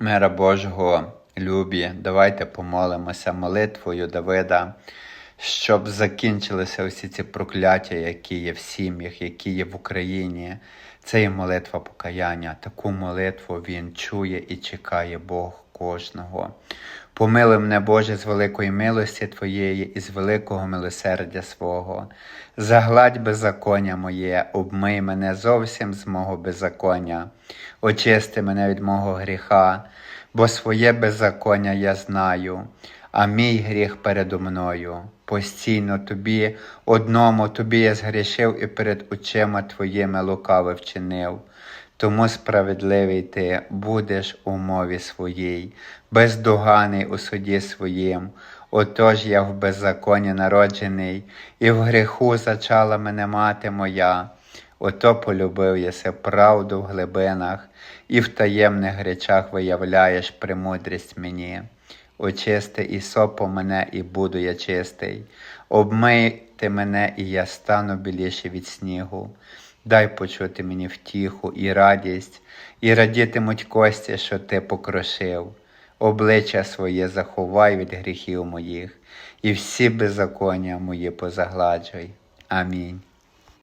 Мира Божого, любі, давайте помолимося молитвою Давида, щоб закінчилися усі ці прокляття, які є в сім'ях, які є в Україні. Це є молитва покаяння. Таку молитву він чує і чекає Бог кожного. Помилуй мене, Боже, з великої милості Твоєї і з великого милосердя свого. Загладь беззаконня моє, обмий мене зовсім з мого беззаконня, очисти мене від мого гріха, бо своє беззаконня я знаю, а мій гріх передо мною. Постійно тобі, одному тобі я згрішив і перед очима твоїми лукаве вчинив. Тому справедливий ти будеш у мові своїй, бездоганий у суді своїм. Отож я в беззаконні народжений, і в гріху зачала мене мати моя. Ото полюбив єси правду в глибинах, і в таємних речах виявляєш премудрість мені. Очисти і сопо мене, і буду я чистий. Обмийте мене, і я стану біліше від снігу. Дай почути мені втіху і радість, і радітимуть кості, що ти покрошив. Обличчя своє заховай від гріхів моїх, і всі беззаконня мої позагладжуй. Амінь.